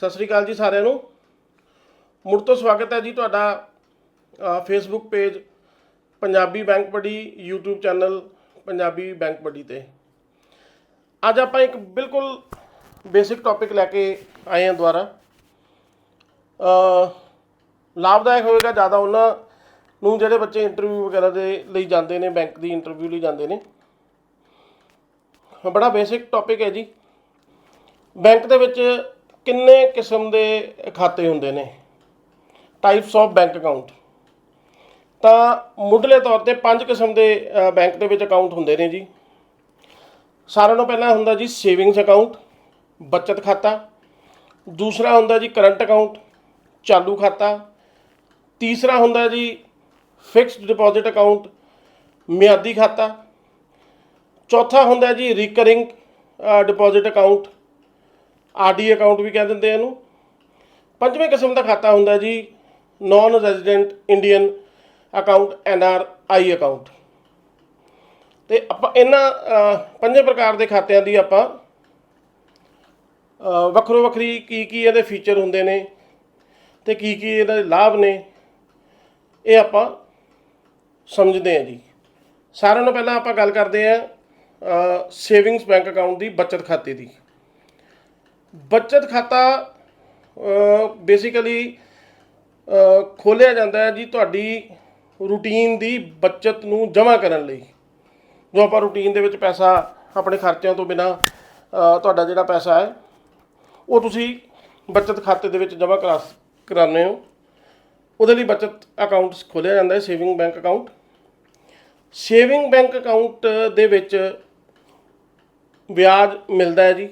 ਸਤਿ ਸ੍ਰੀ ਅਕਾਲ ਜੀ ਸਾਰਿਆਂ ਨੂੰ। ਮੁੜ ਤੋਂ ਸਵਾਗਤ ਹੈ ਜੀ ਤੁਹਾਡਾ ਫੇਸਬੁੱਕ ਪੇਜ ਪੰਜਾਬੀ ਬੈਂਕ ਪੜੀ YouTube ਚੈਨਲ ਪੰਜਾਬੀ ਬੈਂਕ ਪੜੀ ਤੇ। ਅੱਜ ਆਪਾਂ ਇੱਕ ਬਿਲਕੁਲ ਬੇਸਿਕ ਟੌਪਿਕ ਲੈ ਕੇ ਆਏ ਹਾਂ ਦੁਬਾਰਾ। ਅ, ਲਾਭਦਾਇਕ ਹੋਵੇਗਾ ਜ਼ਿਆਦਾ ਉਹਨਾਂ ਨੂੰ ਜਿਹੜੇ ਬੱਚੇ ਇੰਟਰਵਿਊ ਵਗੈਰਾ ਦੇ ਲਈ ਜਾਂਦੇ ਨੇ ਬੈਂਕ ਦੀ ਇੰਟਰਵਿਊ ਲਈ ਜਾਂਦੇ ਨੇ। ਬੜਾ ਬੇਸਿਕ ਟੌਪਿਕ ਹੈ ਜੀ। ਬੈਂਕ ਦੇ ਵਿੱਚ ਕਿੰਨੇ ਕਿਸਮ ਦੇ ਖਾਤੇ ਹੁੰਦੇ ਨੇ? ਟਾਈਪਸ ਆਫ ਬੈਂਕ ਅਕਾਊਂਟ ਤਾਂ ਮੁੱਢਲੇ ਤੌਰ ਤੇ ਪੰਜ ਕਿਸਮ ਦੇ ਬੈਂਕ ਦੇ ਵਿੱਚ ਅਕਾਊਂਟ ਹੁੰਦੇ ਨੇ ਜੀ। ਸਾਰਿਆਂ ਨੂੰ ਪਹਿਲਾਂ ਹੁੰਦਾ ਜੀ ਸੇਵਿੰਗਸ ਅਕਾਊਂਟ ਬਚਤ ਖਾਤਾ। ਦੂਸਰਾ ਹੁੰਦਾ ਜੀ ਕਰੰਟ ਅਕਾਊਂਟ ਚਾਲੂ ਖਾਤਾ। ਤੀਸਰਾ ਹੁੰਦਾ ਜੀ ਫਿਕਸਡ ਡਿਪੋਜ਼ਿਟ ਅਕਾਊਂਟ ਮਿਆਦੀ ਖਾਤਾ। ਚੌਥਾ ਹੁੰਦਾ ਜੀ recurring deposit account RD account ਵੀ ਕਹਿ ਦਿੰਦੇ ਆ ਇਹਨੂੰ। ਪੰਜਵੇਂ ਕਿਸਮ ਦਾ ਖਾਤਾ ਹੁੰਦਾ ਜੀ non resident Indian account N R I account ਤੇ ਆਪਾਂ ਇਹਨਾਂ ਪੰਜੇ ਪ੍ਰਕਾਰ ਦੇ ਖਾਤਿਆਂ ਦੀ ਆਪਾਂ ਵੱਖਰੋ ਵੱਖਰੀ ਕੀ ਕੀ ਇਹਦੇ ਫੀਚਰ ਹੁੰਦੇ ਨੇ ਤੇ ਕੀ ਕੀ ਇਹਦੇ ਲਾਭ ਨੇ, ਇਹ ਆਪਾਂ ਸਮਝਦੇ ਹਾਂ ਜੀ। ਸਾਰਿਆਂ ਨੂੰ ਪਹਿਲਾਂ ਆਪਾਂ ਗੱਲ ਕਰਦੇ ਹਾਂ ਸੇਵਿੰਗਸ ਬੈਂਕ ਅਕਾਊਂਟ ਦੀ ਬਚਤ ਖਾਤੇ ਦੀ। ਬਚਤ ਖਾਤਾ ਬੇਸਿਕਲੀ ਖੋਲਿਆ ਜਾਂਦਾ ਹੈ ਜੀ ਤੁਹਾਡੀ ਰੂਟੀਨ ਦੀ ਬਚਤ ਨੂੰ ਜਮ੍ਹਾਂ ਕਰਨ ਲਈ। ਜੋ ਆਪਾਂ ਰੂਟੀਨ ਦੇ ਵਿੱਚ ਪੈਸਾ ਆਪਣੇ ਖਰਚਿਆਂ ਤੋਂ ਬਿਨਾ ਤੁਹਾਡਾ ਜਿਹੜਾ ਪੈਸਾ ਹੈ, ਉਹ ਤੁਸੀਂ ਬਚਤ ਖਾਤੇ ਦੇ ਵਿੱਚ ਜਮ੍ਹਾਂ ਕਰਾ ਕਰਾਉਂਦੇ ਹੋ। ਉਹਦੇ ਲਈ ਬਚਤ ਅਕਾਊਂਟ ਖੋਲਿਆ ਜਾਂਦਾ ਹੈ saving bank account saving bank account ਦੇ ਵਿੱਚ ਵਿਆਜ ਮਿਲਦਾ ਹੈ ਜੀ।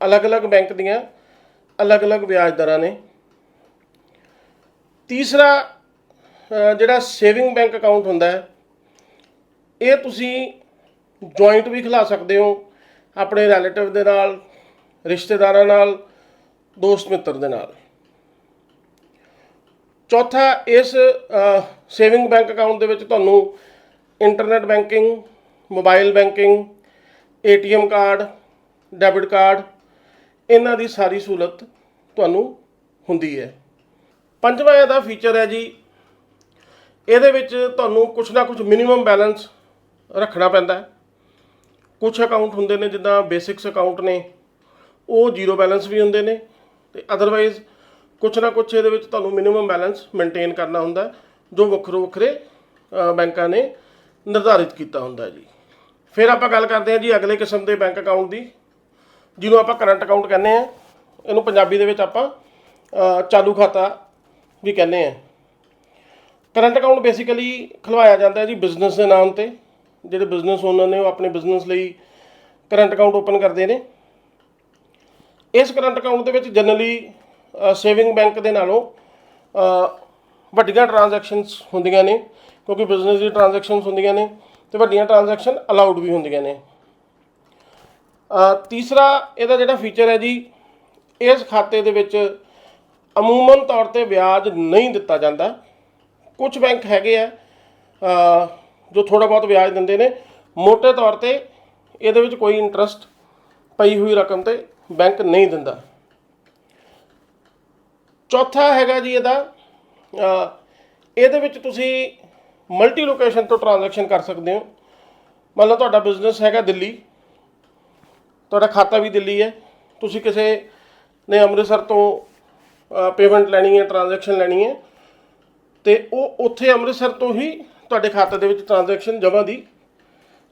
ਅਲੱਗ-ਅਲੱਗ ਬੈਂਕ ਦੀਆਂ ਅਲੱਗ-ਅਲੱਗ ਵਿਆਜ ਦਰਾਂ ਨੇ। ਤੀਸਰਾ ਜਿਹੜਾ ਸੇਵਿੰਗ ਬੈਂਕ ਅਕਾਊਂਟ ਹੁੰਦਾ ਹੈ, ਇਹ ਤੁਸੀਂ ਜੁਆਇੰਟ ਵੀ ਖਿਲਾ ਸਕਦੇ ਹੋ, ਆਪਣੇ ਰਿਲੇਟਿਵ ਦੇ ਨਾਲ, ਰਿਸ਼ਤੇਦਾਰਾਂ ਨਾਲ, ਦੋਸਤ ਮਿੱਤਰ ਦੇ ਨਾਲ। ਚੌਥਾ, ਇਸ ਸੇਵਿੰਗ ਬੈਂਕ ਅਕਾਊਂਟ ਦੇ ਵਿੱਚ ਤੁਹਾਨੂੰ internet banking, mobile banking, ATM card, debit card ਇਹਨਾਂ ਦੀ ਸਾਰੀ ਸਹੂਲਤ ਤੁਹਾਨੂੰ ਹੁੰਦੀ ਹੈ। ਪੰਜਵਾਂ ਇਹਦਾ ਫੀਚਰ ਹੈ ਜੀ, ਇਹਦੇ ਵਿੱਚ ਤੁਹਾਨੂੰ ਕੁਛ ਨਾ ਕੁਛ ਮਿਨੀਮਮ ਬੈਲੈਂਸ ਰੱਖਣਾ ਪੈਂਦਾ ਹੈ। ਕੁਝ ਅਕਾਊਂਟ ਹੁੰਦੇ ਨੇ ਜਿੱਦਾਂ ਬੇਸਿਕਸ ਅਕਾਊਂਟ ਨੇ, ਉਹ ਜ਼ੀਰੋ ਬੈਲੈਂਸ ਵੀ ਹੁੰਦੇ ਨੇ ਤੇ ਅਦਰਵਾਈਜ਼ ਕੁਛ ਨਾ ਕੁਛ ਇਹਦੇ ਵਿੱਚ ਤੁਹਾਨੂੰ ਮਿਨੀਮਮ ਬੈਲੈਂਸ ਮੇਨਟੇਨ ਕਰਨਾ ਹੁੰਦਾ ਜੋ ਵੱਖਰੋ ਵੱਖਰੇ ਬੈਂਕਾਂ ਨੇ ਨਿਰਧਾਰਿਤ ਕੀਤਾ ਹੁੰਦਾ ਜੀ। ਫਿਰ ਆਪਾਂ ਗੱਲ ਕਰਦੇ ਹਾਂ ਜੀ ਅਗਲੇ ਕਿਸਮ ਦੇ ਬੈਂਕ ਅਕਾਊਂਟ ਦੀ। ਜਿਹਨੂੰ ਆਪਾਂ ਕਰੰਟ ਅਕਾਊਂਟ ਕਹਿੰਦੇ ਆ ਇਹਨੂੰ ਪੰਜਾਬੀ ਦੇ ਵਿੱਚ ਆਪਾਂ ਚਾਲੂ ਖਾਤਾ ਵੀ ਕਹਿੰਦੇ ਆ ਕਰੰਟ ਅਕਾਊਂਟ ਬੇਸਿਕਲੀ ਖੁਲਵਾਇਆ ਜਾਂਦਾ ਹੈ ਜੀ ਬਿਜ਼ਨਸ ਦੇ ਨਾਮ ਤੇ। ਜਿਹੜੇ ਬਿਜ਼ਨਸ ਓਨਰ ਨੇ ਉਹ ਆਪਣੇ ਬਿਜ਼ਨਸ ਲਈ ਕਰੰਟ ਅਕਾਊਂਟ ਓਪਨ ਕਰਦੇ ਨੇ। ਇਸ ਕਰੰਟ ਅਕਾਊਂਟ ਦੇ ਵਿੱਚ ਜਨਰਲੀ ਸੇਵਿੰਗ ਬੈਂਕ ਦੇ ਨਾਲੋਂ ਵੱਡੀਆਂ ਟ੍ਰਾਂਜੈਕਸ਼ਨਸ ਹੁੰਦੀਆਂ ਨੇ, ਕਿਉਂਕਿ ਬਿਜ਼ਨਸ ਦੀ ਟ੍ਰਾਂਜੈਕਸ਼ਨਸ ਹੁੰਦੀਆਂ ਨੇ ਤੇ ਵੱਡੀਆਂ ਟ੍ਰਾਂਜੈਕਸ਼ਨ ਅਲਾਉਡ ਵੀ ਹੁੰਦੀਆਂ ਨੇ। ਤੀਸਰਾ ਇਹਦਾ ਜਿਹੜਾ ਫੀਚਰ ਹੈ ਜੀ, ਇਸ ਖਾਤੇ ਦੇ ਵਿੱਚ ਅਮੂਮਨ ਤੌਰ ਤੇ ਵਿਆਜ ਨਹੀਂ ਦਿੱਤਾ ਜਾਂਦਾ। ਕੁਝ ਬੈਂਕ ਹੈਗੇ ਆ ਜੋ ਥੋੜਾ ਬਹੁਤ ਵਿਆਜ ਦਿੰਦੇ ਨੇ ਮੋٹے ਤੌਰ ਤੇ ਇਹਦੇ ਵਿੱਚ ਕੋਈ ਇੰਟਰਸਟ ਪਈ ਹੋਈ ਰਕਮ ਤੇ ਬੈਂਕ ਨਹੀਂ ਦਿੰਦਾ। ਚੌਥਾ ਹੈਗਾ ਜੀ ਇਹਦਾ ਇਹਦੇ ਵਿੱਚ ਤੁਸੀਂ ਮਲਟੀ ਲੋਕੇਸ਼ਨ ਤੋਂ ਟ੍ਰਾਂਜੈਕਸ਼ਨ ਕਰ ਸਕਦੇ ਹੋ। ਮੰਨ ਲਓ ਤੁਹਾਡਾ ਬਿਜ਼ਨਸ ਹੈਗਾ ਦਿੱਲੀ। ਤੁਹਾਡਾ ਖਾਤਾ ਵੀ ਦਿੱਲੀ ਹੈ। ਤੁਸੀਂ ਕਿਸੇ ਨੇ ਅੰਮ੍ਰਿਤਸਰ ਤੋਂ ਪੇਮੈਂਟ ਲੈਣੀ ਹੈ ਟ੍ਰਾਂਜੈਕਸ਼ਨ ਲੈਣੀ ਹੈ। ਤੇ ਉਹ ਉੱਥੇ ਅੰਮ੍ਰਿਤਸਰ ਤੋਂ ਹੀ ਤੁਹਾਡੇ ਖਾਤੇ ਦੇ ਵਿੱਚ ਟ੍ਰਾਂਜੈਕਸ਼ਨ ਜਮ੍ਹਾਂ ਦੀ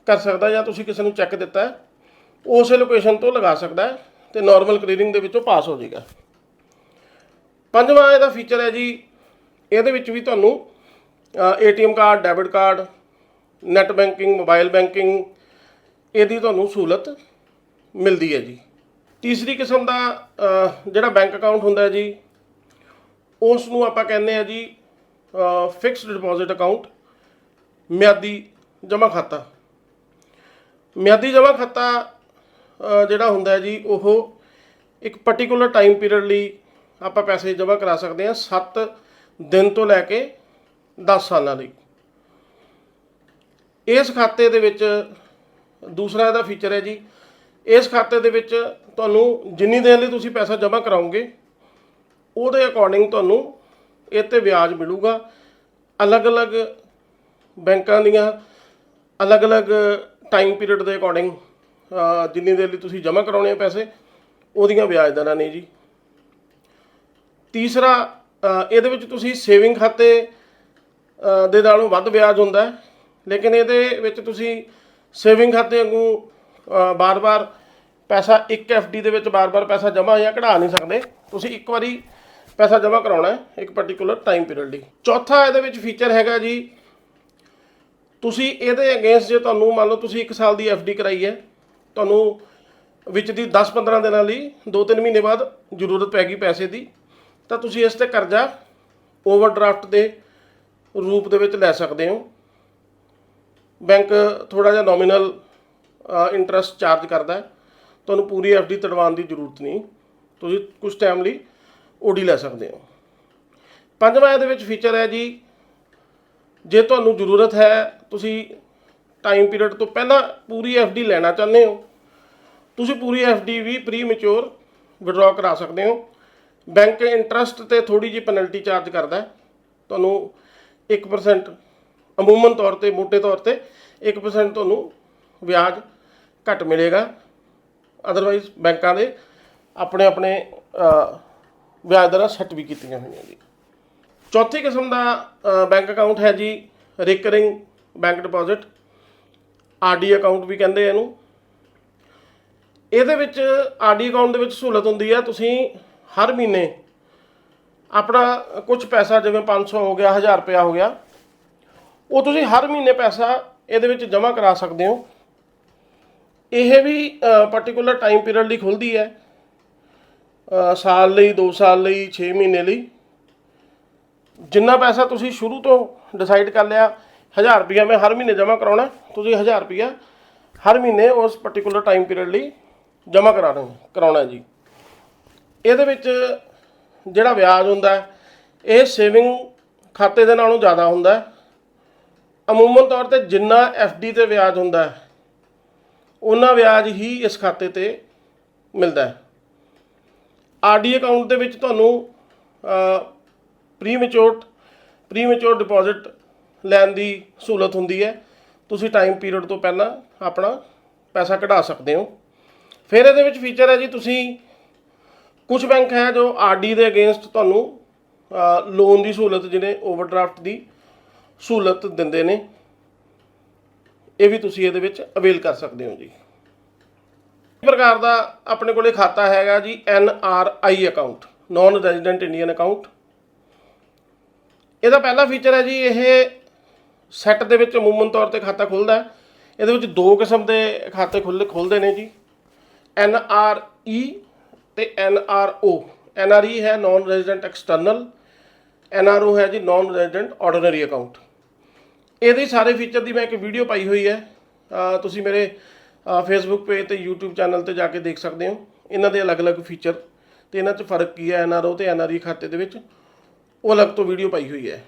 ਕਰ ਸਕਦਾ ਜਾਂ ਤੁਸੀਂ ਕਿਸੇ ਨੂੰ ਚੈੱਕ ਦਿੱਤਾ ਹੈ। ਉਸੇ ਲੋਕੇਸ਼ਨ ਤੋਂ ਲਗਾ ਸਕਦਾ ਹੈ ਤੇ ਨਾਰਮਲ ਕਲੀਅਰਿੰਗ ਦੇ ਵਿੱਚੋਂ ਪਾਸ ਹੋ ਜਾਏਗਾ। ਪੰਜਵਾਂ ਇਹਦਾ ਫੀਚਰ ਹੈ ਜੀ, ਇਹਦੇ ਵਿੱਚ ਵੀ ਤੁਹਾਨੂੰ ATM card debit card net banking mobile banking ਇਹਦੀ ਤੁਹਾਨੂੰ ਸਹੂਲਤ ਮਿਲਦੀ ਹੈ ਜੀ। ਤੀਸਰੀ ਕਿਸਮ ਦਾ ਜਿਹੜਾ ਬੈਂਕ ਅਕਾਊਂਟ ਹੁੰਦਾ ਹੈ ਜੀ ਉਸ ਨੂੰ ਆਪਾਂ ਕਹਿੰਦੇ ਆ ਜੀ ਫਿਕਸਡ ਡਿਪੋਜ਼ਿਟ ਅਕਾਊਂਟ ਮਿਆਦੀ ਜਮ੍ਹਾਂ ਖਾਤਾ। ਮਿਆਦੀ ਜਮ੍ਹਾਂ ਖਾਤਾ ਜਿਹੜਾ ਹੁੰਦਾ ਹੈ ਜੀ, ਉਹ ਇੱਕ ਪਾਰਟਿਕੂਲਰ ਟਾਈਮ ਪੀਰੀਅਡ ਲਈ ਆਪਾਂ ਪੈਸੇ ਜਮ੍ਹਾਂ ਕਰਾ ਸਕਦੇ ਹਾਂ 7 ਦਿਨ ਤੋਂ ਲੈ ਕੇ 10 ਸਾਲਾਂ ਲਈ। ਇਸ ਖਾਤੇ ਦੇ ਵਿੱਚ ਦੂਸਰਾ ਇਹਦਾ ਫੀਚਰ ਹੈ ਜੀ ਇਸ ਖਾਤੇ ਦੇ ਵਿੱਚ ਤੁਹਾਨੂੰ ਜਿੰਨੀ ਦੇਰ ਲਈ ਤੁਸੀਂ ਪੈਸਾ ਜਮ੍ਹਾਂ ਕਰਾਓਗੇ ਉਹਦੇ ਅਕੋਰਡਿੰਗ ਤੁਹਾਨੂੰ ਇਹ ਤੇ ਵਿਆਜ ਮਿਲੂਗਾ। ਅਲੱਗ-ਅਲੱਗ ਬੈਂਕਾਂ ਦੀਆਂ ਅਲੱਗ-ਅਲੱਗ ਟਾਈਮ ਪੀਰੀਅਡ ਦੇ ਅਕੋਰਡਿੰਗ ਜਿੰਨੀ ਦੇਰ ਲਈ ਤੁਸੀਂ ਜਮ੍ਹਾਂ ਕਰਾਉਣੇ ਆ ਪੈਸੇ ਉਹਦੀਆਂ ਵਿਆਜ ਦਰਾਂ ਨੇ ਜੀ। ਤੀਸਰਾ ਇਹਦੇ ਵਿੱਚ ਤੁਸੀਂ ਸੇਵਿੰਗ ਖਾਤੇ ਦੇ ਨਾਲੋਂ ਵੱਧ ਵਿਆਜ ਹੁੰਦਾ ਹੈ ਲੇਕਿਨ ਇਹਦੇ ਵਿੱਚ ਤੁਸੀਂ ਸੇਵਿੰਗ ਖਾਤੇ ਵਾਂਗੂ ਅ, ਬਾਰ-ਬਾਰ ਪੈਸਾ ਇੱਕ ਡੀ ਦੇ ਵਿੱਚ ਬਾਰ-ਬਾਰ ਪੈਸਾ ਜਮ੍ਹਾਂ ਜਾਂ ਕਢਾ ਨਹੀਂ ਸਕਦੇ। ਤੁਸੀਂ ਇੱਕ ਵਾਰੀ ਪੈਸਾ ਜਮ੍ਹਾਂ ਕਰਾਉਣਾ ਹੈ ਇੱਕ ਪਾਰਟਿਕੂਲਰ ਟਾਈਮ ਪੀਰੀਅਡ ਲਈ। ਚੌਥਾ ਇਹਦੇ ਵਿੱਚ ਫੀਚਰ ਹੈਗਾ ਜੀ, ਤੁਸੀਂ ਇਹਦੇ ਅਗੇਂਸਟ ਜੇ ਤੁਹਾਨੂੰ ਮੰਨ ਲਓ ਤੁਸੀਂ 1 ਸਾਲ ਦੀ ਡੀ ਕਰਾਈ ਹੈ, ਤੁਹਾਨੂੰ ਵਿੱਚ ਦੀ 10-15 ਦਿਨਾਂ ਲਈ 2-3 ਮਹੀਨੇ ਬਾਅਦ ਜ਼ਰੂਰਤ ਪੈ ਗਈ ਪੈਸੇ ਦੀ, ਤਾਂ ਤੁਸੀਂ ਇਸ ਤੇ ਕਰਜ਼ਾ ਓਵਰਡਰਾਫਟ ਦੇ ਰੂਪ ਦੇ ਵਿੱਚ ਲੈ ਸਕਦੇ ਹੋ। ਬੈਂਕ ਥੋੜਾ ਜਿਹਾ ਨੋਮੀਨਲ ਇੰਟਰਸਟ ਚਾਰਜ ਕਰਦਾ ਹੈ। ਤੁਹਾਨੂੰ ਪੂਰੀ ਡੀ ਤੜਵਾਉਣ ਦੀ ਜ਼ਰੂਰਤ ਨਹੀਂ। ਤੁਸੀਂ ਕੁਝ ਟਾਈਮ ਲਈ ਓਡੀ ਲੈ ਸਕਦੇ ਹੋ। ਪੰਜਵਾਂ ਇਹਦੇ ਵਿੱਚ ਫੀਚਰ ਹੈ ਜੀ, ਜੇ ਤੁਹਾਨੂੰ ਜ਼ਰੂਰਤ ਹੈ, ਤੁਸੀਂ ਟਾਈਮ ਪੀਰੀਅਡ ਤੋਂ ਪਹਿਲਾਂ ਪੂਰੀ ਡੀ ਲੈਣਾ ਚਾਹੁੰਦੇ ਹੋ, ਤੁਸੀਂ ਪੂਰੀ ਡੀ ਵੀ ਪ੍ਰੀ ਮੈਚੁਰ ਵਿਡਰਾਅ ਕਰਾ ਸਕਦੇ ਹੋ। ਬੈਂਕ ਇੰਟਰਸਟ ਤੇ ਥੋੜੀ ਜਿਹੀ ਪੈਨਲਟੀ ਚਾਰਜ ਕਰਦਾ ਤੁਹਾਨੂੰ 1% ਅਮੂਮਨ ਤੌਰ ਤੇ ਮੋٹے ਤੌਰ ਤੇ 1% ਤੁਹਾਨੂੰ ਵਿਆਜ ਘੱਟ ਮਿਲੇਗਾ। ਅਦਰਵਾਈਜ਼ ਬੈਂਕਾਂ ਦੇ ਆਪਣੇ ਆਪਣੇ ਵਿਆਜ ਦਰਾਂ ਸੈੱਟ ਵੀ ਕੀਤੀਆਂ ਹੋਈਆਂ ਜੀ। ਚੌਥੀ ਕਿਸਮ ਦਾ ਬੈਂਕ ਅਕਾਊਂਟ ਹੈ ਜੀ recurring bank deposit RD account ਵੀ ਕਹਿੰਦੇ ਇਹਨੂੰ। ਇਹਦੇ ਵਿੱਚ ਆਰਡੀ ਅਕਾਊਂਟ ਦੇ ਵਿੱਚ ਸਹੂਲਤ ਹੁੰਦੀ ਹੈ ਤੁਸੀਂ ਹਰ ਮਹੀਨੇ ਆਪਣਾ ਕੁਝ ਪੈਸਾ, ਜਿਵੇਂ 500 ਹੋ ਗਿਆ 1000 ਰੁਪਇਆ ਹੋ ਗਿਆ, ਉਹ ਤੁਸੀਂ ਹਰ ਮਹੀਨੇ ਪੈਸਾ ਇਹਦੇ ਵਿੱਚ ਜਮ੍ਹਾਂ ਕਰਾ ਸਕਦੇ ਹੋ। ਇਹ ਵੀ ਪਾਰਟਿਕੂਲਰ ਟਾਈਮ ਪੀਰੀਅਡ ਲਈ ਖੁੱਲਦੀ ਹੈ। ਸਾਲ ਲਈ 2 ਸਾਲ ਲਈ 6 ਮਹੀਨੇ ਲਈ। ਜਿੰਨਾ ਪੈਸਾ ਤੁਸੀਂ ਸ਼ੁਰੂ ਤੋਂ ਡਿਸਾਈਡ ਕਰ ਲਿਆ 1000 ਰੁਪਇਆ ਮੈਂ ਹਰ ਮਹੀਨੇ ਜਮ੍ਹਾਂ ਕਰਾਉਣਾ, ਤੁਸੀਂ 1000 ਰੁਪਇਆ ਹਰ ਮਹੀਨੇ ਉਸ ਪਾਰਟਿਕੂਲਰ ਟਾਈਮ ਪੀਰੀਅਡ ਲਈ ਜਮ੍ਹਾਂ ਕਰਾਉਣਾ ਕਰਾਉਣਾ ਜੀ। ਇਹਦੇ ਵਿੱਚ ਜਿਹੜਾ ਵਿਆਜ ਹੁੰਦਾ ਇਹ ਸੇਵਿੰਗ ਖਾਤੇ ਦੇ ਨਾਲੋਂ ਜ਼ਿਆਦਾ ਹੁੰਦਾ ਅਮੂਮਨ ਤੌਰ ਤੇ ਜਿੰਨਾ ਡੀ ਤੇ ਵਿਆਜ ਹੁੰਦਾ ਹੈ ਉਹਨਾਂ ਵਿਆਜ ਹੀ ਇਸ ਖਾਤੇ ਤੇ ਮਿਲਦਾ ਹੈ। ਆਰਡੀ ਅਕਾਊਂਟ ਦੇ ਵਿੱਚ ਤੁਹਾਨੂੰ ਪ੍ਰੀ ਮੈਚੁਰਡ ਡਿਪੋਜ਼ਿਟ ਲੈਣ ਦੀ ਸਹੂਲਤ ਹੁੰਦੀ ਹੈ। ਤੁਸੀਂ ਟਾਈਮ ਪੀਰੀਅਡ ਤੋਂ ਪਹਿਲਾਂ ਆਪਣਾ ਪੈਸਾ ਕਢਾ ਸਕਦੇ ਹੋ। ਫਿਰ ਇਹਦੇ ਵਿੱਚ ਫੀਚਰ ਹੈ ਜੀ, ਤੁਸੀਂ ਕੁਝ ਬੈਂਕ ਹੈ ਜੋ ਆਰਡੀ ਦੇ ਅਗੇਂਸਟ ਤੁਹਾਨੂੰ ਲੋਨ ਦੀ ਸਹੂਲਤ, ਜਿਹੜੇ ਓਵਰਡਰਾਫਟ ਦੀ ਸਹੂਲਤ ਦਿੰਦੇ ਨੇ। ਇਹ ਵੀ ਤੁਸੀਂ ਇਹਦੇ ਵਿੱਚ ਅਵੇਲ ਕਰ ਸਕਦੇ ਹੋ ਜੀ। ਇਸ ਪ੍ਰਕਾਰ ਦਾ ਆਪਣੇ ਕੋਲੇ ਖਾਤਾ ਹੈਗਾ ਜੀ N R I account non resident Indian account ਇਹਦਾ ਪਹਿਲਾ ਫੀਚਰ ਹੈ ਜੀ, ਇਹ ਸੈੱਟ ਦੇ ਵਿੱਚ ਅਮੂਮਨ ਤੌਰ ਤੇ ਖਾਤਾ ਖੁੱਲਦਾ ਹੈ। ਇਹਦੇ ਵਿੱਚ ਦੋ ਕਿਸਮ ਦੇ ਖਾਤੇ ਖੁੱਲ੍ਹ ਖੁੱਲਦੇ ਨੇ ਜੀ। ਐਨ ਆਰ ਈ ਤੇ ਐਨ ਆਰ ਓ। ਐਨ ਆਰ ਈ ਹੈ non resident external N R O ਹੈ ਜੀ ਨਾਨ ਰੈਜ਼ੀਡੈਂਟ ਆਰਡੀਨਰੀ ਅਕਾਊਂਟ ਇਹਦੇ ਸਾਰੇ ਫੀਚਰ ਦੀ ਮੈਂ ਇੱਕ ਵੀਡੀਓ ਪਾਈ ਹੋਈ ਹੈ। ਤੁਸੀਂ ਮੇਰੇ ਫੇਸਬੁੱਕ ਪੇਜ ਤੇ YouTube ਚੈਨਲ ਤੇ ਜਾ ਕੇ ਦੇਖ ਸਕਦੇ ਹੋ। ਇਹਨਾਂ ਦੇ ਅਲੱਗ-ਅਲੱਗ ਫੀਚਰ ਤੇ ਇਹਨਾਂ 'ਚ ਫ਼ਰਕ ਕੀ ਹੈ ਐਨਆਰਓ ਤੇ ਐਨਆਰਈ ਖਾਤੇ ਦੇ ਵਿੱਚ, ਉਹ ਅਲੱਗ ਤੋਂ ਵੀਡੀਓ ਪਾਈ ਹੋਈ ਹੈ।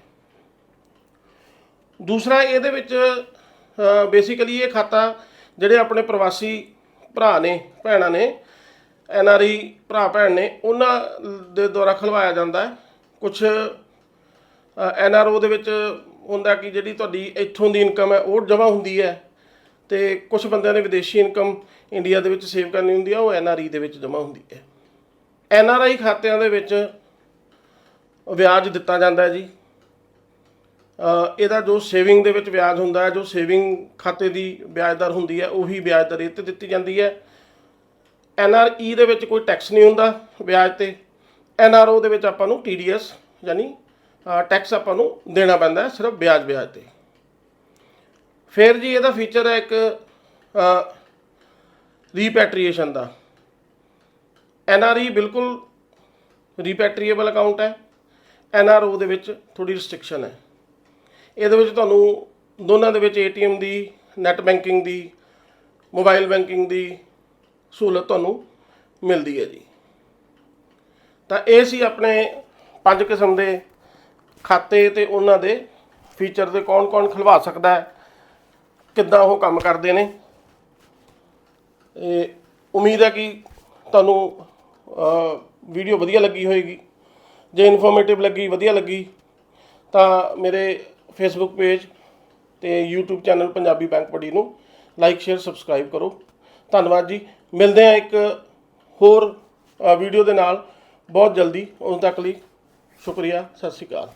ਦੂਸਰਾ ਇਹਦੇ ਵਿੱਚ ਬੇਸਿਕਲੀ ਇਹ ਖਾਤਾ ਜਿਹੜੇ ਆਪਣੇ ਪ੍ਰਵਾਸੀ ਭਰਾ ਨੇ, ਭੈਣਾਂ ਨੇ ਐਨਆਰਈ ਭਰਾ, ਭੈਣ ਨੇ, ਉਹਨਾਂ ਦੇ ਦੁਆਰਾ ਖਲਵਾਇਆ ਜਾਂਦਾ ਹੈ। ਕੁਝ ਐਨਆਰਓ ਦੇ ਵਿੱਚ ਹੁੰਦਾ ਕਿ ਜਿਹੜੀ ਤੁਹਾਡੀ ਇੱਥੋਂ ਦੀ ਇਨਕਮ ਹੈ, ਉਹ ਜਮ੍ਹਾਂ ਹੁੰਦੀ ਹੈ ਤੇ ਕੁਝ ਬੰਦਿਆਂ ਨੇ ਵਿਦੇਸ਼ੀ ਇਨਕਮ ਇੰਡੀਆ ਦੇ ਵਿੱਚ ਸੇਵ ਕਰਨੀ ਹੁੰਦੀ ਹੈ, ਉਹ ਐਨਆਰਈ ਦੇ ਵਿੱਚ ਜਮ੍ਹਾਂ ਹੁੰਦੀ ਹੈ। ਐਨਆਰਆਈ ਖਾਤਿਆਂ ਦੇ ਵਿੱਚ ਵਿਆਜ ਦਿੱਤਾ ਜਾਂਦਾ ਹੈ ਜੀ। ਇਹਦਾ ਜੋ ਸੇਵਿੰਗ ਦੇ ਵਿੱਚ ਵਿਆਜ ਹੁੰਦਾ ਹੈ, ਜੋ ਸੇਵਿੰਗ ਖਾਤੇ ਦੀ ਵਿਆਜ ਦਰ ਹੁੰਦੀ ਹੈ, ਉਹੀ ਵਿਆਜ ਦਰ ਇਹ ਤੇ ਦਿੱਤੀ ਜਾਂਦੀ ਹੈ। ਐਨਆਰਈ ਦੇ ਵਿੱਚ ਕੋਈ ਟੈਕਸ ਨਹੀਂ ਹੁੰਦਾ ਵਿਆਜ ਤੇ। ਐਨਆਰਓ ਦੇ ਵਿੱਚ ਆਪਾਂ ਨੂੰ ਟੀਡੀਐਸ ਯਾਨੀ ਟੈਕਸ ਆਪਾਂ ਨੂੰ ਦੇਣਾ ਪੈਂਦਾ ਸਿਰਫ ਵਿਆਜ ਵਿਆਜ ਤੇ। ਫਿਰ ਜੀ ਇਹਦਾ ਫੀਚਰ ਹੈ ਇੱਕ ਰੀਪੈਟਰੀਏਸ਼ਨ ਦਾ। ਐੱਨ ਆਰ ਈ ਬਿਲਕੁਲ ਰੀਪੈਟਰੀਏਬਲ ਅਕਾਊਂਟ ਹੈ। ਐੱਨ ਆਰ ਓ ਦੇ ਵਿੱਚ ਥੋੜੀ ਰਿਸਟ੍ਰਿਕਸ਼ਨ ਹੈ। ਇਹਦੇ ਵਿੱਚ ਤੁਹਾਨੂੰ ਦੋਨਾਂ ਦੇ ਵਿੱਚ ਏਟੀਐਮ ਦੀ ਨੈਟ ਬੈਂਕਿੰਗ ਦੀ ਮੋਬਾਈਲ ਬੈਂਕਿੰਗ ਦੀ ਸਹੂਲਤ ਤੁਹਾਨੂੰ ਮਿਲਦੀ ਹੈ ਜੀ। ਤਾਂ ਇਹ ਸੀ ਆਪਣੇ ਪੰਜ ਕਿਸਮ ਦੇ ਖਾਤੇ ਤੇ ਉਹਨਾਂ ਦੇ ਫੀਚਰ ਦੇ ਕੌਣ-ਕੌਣ ਖਲਵਾ ਸਕਦਾ ਹੈ, ਕਿੱਦਾਂ ਉਹ ਕੰਮ ਕਰਦੇ ਨੇ। ਇਹ ਉਮੀਦ ਹੈ ਕਿ ਤੁਹਾਨੂੰ ਵੀਡੀਓ ਵਧੀਆ ਲੱਗੀ ਹੋਏਗੀ। ਜੇ ਇਨਫੋਰਮੇਟਿਵ ਲੱਗੀ, ਵਧੀਆ ਲੱਗੀ, ਤਾਂ ਮੇਰੇ ਫੇਸਬੁੱਕ ਪੇਜ ਤੇ YouTube ਚੈਨਲ ਪੰਜਾਬੀ ਬੈਂਕ ਪੜੀ ਨੂੰ ਲਾਈਕ ਸ਼ੇਅਰ ਸਬਸਕ੍ਰਾਈਬ ਕਰੋ। ਧੰਨਵਾਦ ਜੀ। ਮਿਲਦੇ ਹਾਂ ਇੱਕ ਹੋਰ ਵੀਡੀਓ ਦੇ ਨਾਲ। ਬਹੁਤ ਜਲਦੀ। ਉਦੋਂ ਤੱਕ ਲਈ ਸ਼ੁਕਰੀਆ। ਸਤਿ ਸ਼੍ਰੀ ਅਕਾਲ।